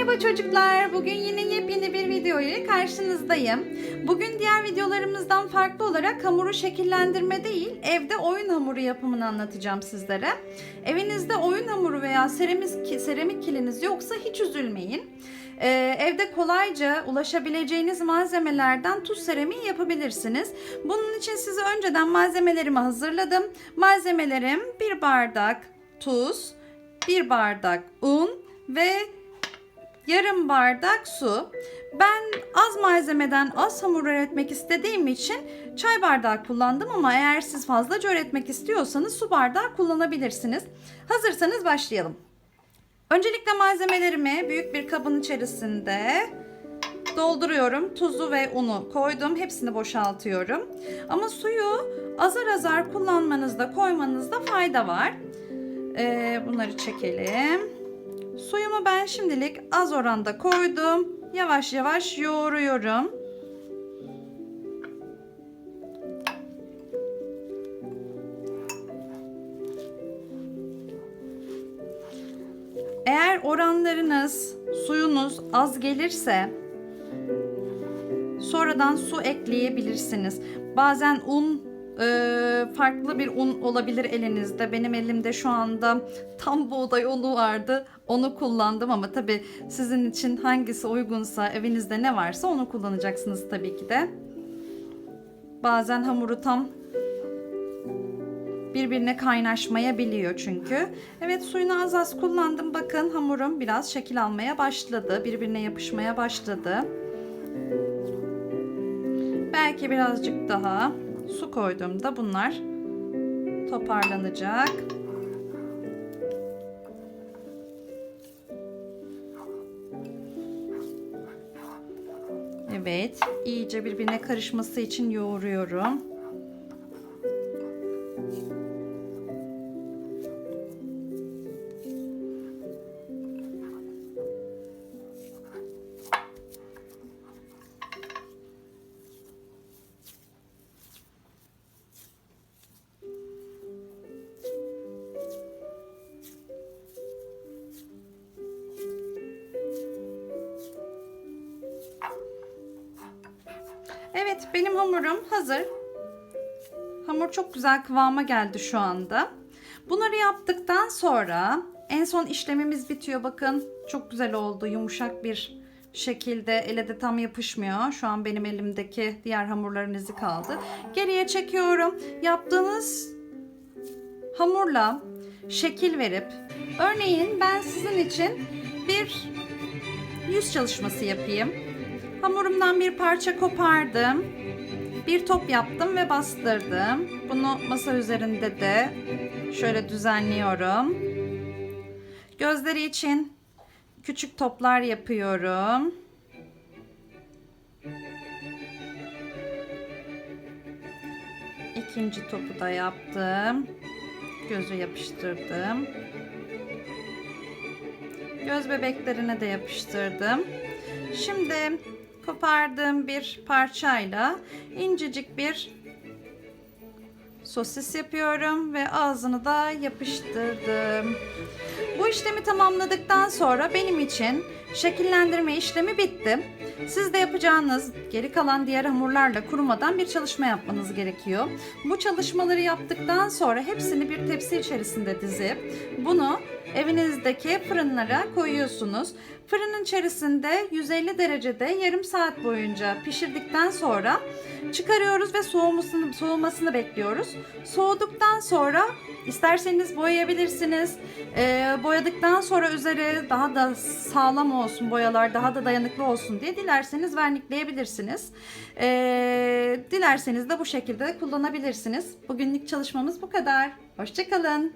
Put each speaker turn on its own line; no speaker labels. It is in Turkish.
Merhaba çocuklar. Bugün yine yepyeni bir video ile karşınızdayım. Bugün diğer videolarımızdan farklı olarak hamuru şekillendirme değil, evde oyun hamuru yapımını anlatacağım sizlere. Evinizde oyun hamuru veya seramik, seramik kiliniz yoksa hiç üzülmeyin. Ee, evde kolayca ulaşabileceğiniz malzemelerden tuz seramiği yapabilirsiniz. Bunun için size önceden malzemelerimi hazırladım. Malzemelerim bir bardak tuz, bir bardak un ve yarım bardak su. Ben az malzemeden az hamur üretmek istediğim için çay bardağı kullandım ama eğer siz fazlaca üretmek istiyorsanız su bardağı kullanabilirsiniz. Hazırsanız başlayalım. Öncelikle malzemelerimi büyük bir kabın içerisinde dolduruyorum. Tuzu ve unu koydum. Hepsini boşaltıyorum. Ama suyu azar azar kullanmanızda, koymanızda fayda var. Ee, bunları çekelim. Suyumu ben şimdilik az oranda koydum. Yavaş yavaş yoğuruyorum. Eğer oranlarınız, suyunuz az gelirse sonradan su ekleyebilirsiniz. Bazen un e, farklı bir un olabilir elinizde. Benim elimde şu anda tam buğday unu vardı. Onu kullandım ama tabii sizin için hangisi uygunsa, evinizde ne varsa onu kullanacaksınız tabii ki de. Bazen hamuru tam birbirine kaynaşmayabiliyor çünkü. Evet suyunu az az kullandım. Bakın hamurum biraz şekil almaya başladı. Birbirine yapışmaya başladı. Belki birazcık daha su koyduğumda bunlar toparlanacak. Evet, iyice birbirine karışması için yoğuruyorum. Evet, benim hamurum hazır. Hamur çok güzel kıvama geldi şu anda. Bunları yaptıktan sonra en son işlemimiz bitiyor. Bakın çok güzel oldu. Yumuşak bir şekilde ele de tam yapışmıyor. Şu an benim elimdeki diğer hamurların izi kaldı. Geriye çekiyorum. Yaptığınız hamurla şekil verip örneğin ben sizin için bir yüz çalışması yapayım. Hamurumdan bir parça kopardım. Bir top yaptım ve bastırdım. Bunu masa üzerinde de şöyle düzenliyorum. Gözleri için küçük toplar yapıyorum. İkinci topu da yaptım. Gözü yapıştırdım. Göz bebeklerine de yapıştırdım. Şimdi kopardığım bir parçayla incecik bir sosis yapıyorum ve ağzını da yapıştırdım. Bu işlemi tamamladıktan sonra benim için şekillendirme işlemi bitti. Siz de yapacağınız geri kalan diğer hamurlarla kurumadan bir çalışma yapmanız gerekiyor. Bu çalışmaları yaptıktan sonra hepsini bir tepsi içerisinde dizip bunu evinizdeki fırınlara koyuyorsunuz. Fırının içerisinde 150 derecede yarım saat boyunca pişirdikten sonra çıkarıyoruz ve soğumasını, soğumasını bekliyoruz. Soğuduktan sonra isterseniz boyayabilirsiniz. Ee, boyadıktan sonra üzeri daha da sağlam olsun, boyalar daha da dayanıklı olsun diye dilerseniz vernikleyebilirsiniz. Ee, dilerseniz de bu şekilde kullanabilirsiniz. Bugünlük çalışmamız bu kadar. Hoşçakalın.